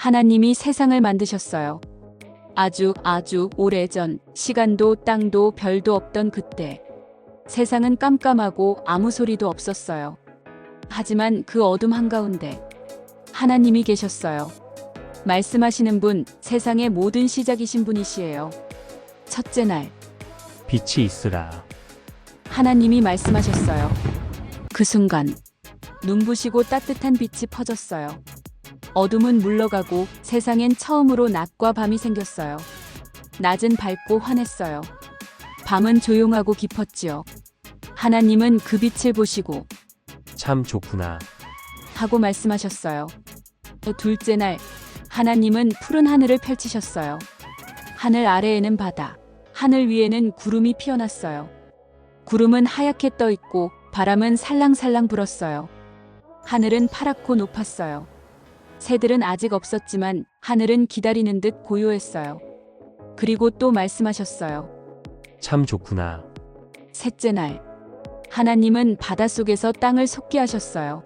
하나님이 세상을 만드셨어요. 아주 아주 오래전 시간도 땅도 별도 없던 그때 세상은 깜깜하고 아무 소리도 없었어요. 하지만 그 어둠 한가운데 하나님이 계셨어요. 말씀하시는 분, 세상의 모든 시작이신 분이시에요. 첫째 날, 빛이 있으라. 하나님이 말씀하셨어요. 그 순간, 눈부시고 따뜻한 빛이 퍼졌어요. 어둠은 물러가고 세상엔 처음으로 낮과 밤이 생겼어요. 낮은 밝고 환했어요. 밤은 조용하고 깊었지요. 하나님은 그 빛을 보시고 참 좋구나. 하고 말씀하셨어요. 둘째 날, 하나님은 푸른 하늘을 펼치셨어요. 하늘 아래에는 바다, 하늘 위에는 구름이 피어났어요. 구름은 하얗게 떠 있고 바람은 살랑살랑 불었어요. 하늘은 파랗고 높았어요. 새들은 아직 없었지만 하늘은 기다리는 듯 고요했어요. 그리고 또 말씀하셨어요. 참 좋구나. 셋째 날, 하나님은 바닷속에서 땅을 솟게 하셨어요.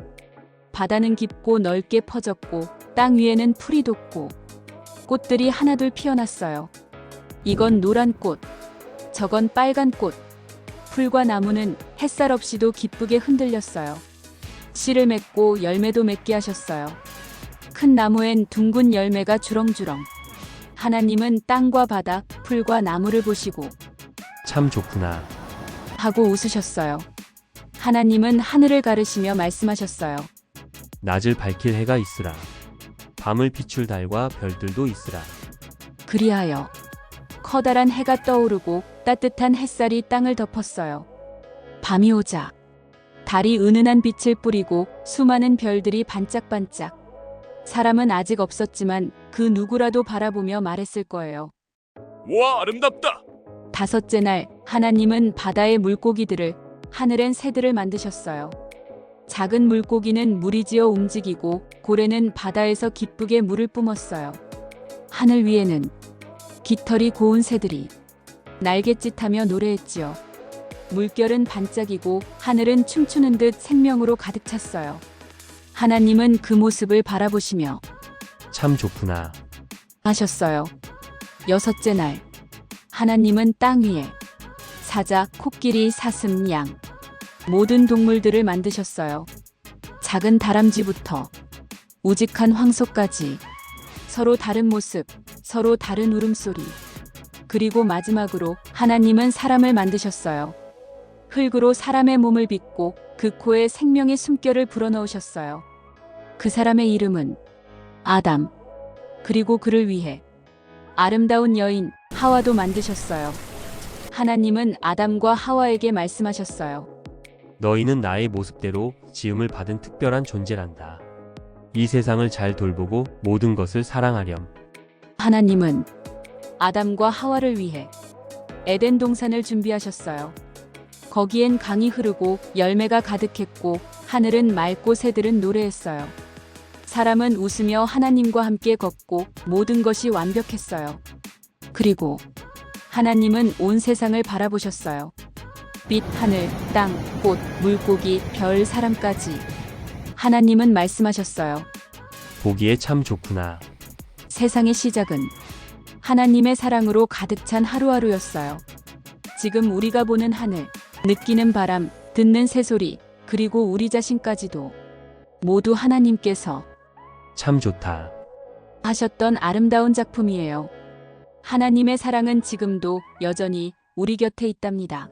바다는 깊고 넓게 퍼졌고 땅 위에는 풀이 돋고 꽃들이 하나둘 피어났어요. 이건 노란 꽃, 저건 빨간 꽃. 풀과 나무는 햇살 없이도 기쁘게 흔들렸어요. 씨를 맺고 열매도 맺게 하셨어요. 큰 나무엔 둥근 열매가 주렁주렁. 하나님은 땅과 바다, 풀과 나무를 보시고 참 좋구나. 하고 웃으셨어요. 하나님은 하늘을 가르시며 말씀하셨어요. 낮을 밝힐 해가 있으라. 밤을 비출 달과 별들도 있으라. 그리하여 커다란 해가 떠오르고 따뜻한 햇살이 땅을 덮었어요. 밤이 오자 달이 은은한 빛을 뿌리고 수많은 별들이 반짝반짝. 사람은 아직 없었지만 그 누구라도 바라보며 말했을 거예요. 와 아름답다. 다섯째 날 하나님은 바다의 물고기들을 하늘엔 새들을 만드셨어요. 작은 물고기는 물이 지어 움직이고 고래는 바다에서 기쁘게 물을 뿜었어요. 하늘 위에는 깃털이 고운 새들이 날갯짓하며 노래했지요. 물결은 반짝이고 하늘은 춤추는 듯 생명으로 가득 찼어요. 하나님은 그 모습을 바라보시며 참 좋구나. 하셨어요. 여섯째 날, 하나님은 땅 위에 사자, 코끼리, 사슴, 양, 모든 동물들을 만드셨어요. 작은 다람쥐부터 우직한 황소까지 서로 다른 모습, 서로 다른 울음소리. 그리고 마지막으로 하나님은 사람을 만드셨어요. 흙으로 사람의 몸을 빚고 그 코에 생명의 숨결을 불어넣으셨어요. 그 사람의 이름은 아담. 그리고 그를 위해 아름다운 여인 하와도 만드셨어요. 하나님은 아담과 하와에게 말씀하셨어요. 너희는 나의 모습대로 지음을 받은 특별한 존재란다. 이 세상을 잘 돌보고 모든 것을 사랑하렴. 하나님은 아담과 하와를 위해 에덴 동산을 준비하셨어요. 거기엔 강이 흐르고 열매가 가득했고 하늘은 맑고 새들은 노래했어요. 사람은 웃으며 하나님과 함께 걷고 모든 것이 완벽했어요. 그리고 하나님은 온 세상을 바라보셨어요. 빛, 하늘, 땅, 꽃, 물고기, 별, 사람까지. 하나님은 말씀하셨어요. 보기에 참 좋구나. 세상의 시작은 하나님의 사랑으로 가득 찬 하루하루였어요. 지금 우리가 보는 하늘, 느끼는 바람, 듣는 새소리, 그리고 우리 자신까지도 모두 하나님께서 참 좋다. 하셨던 아름다운 작품이에요. 하나님의 사랑은 지금도 여전히 우리 곁에 있답니다.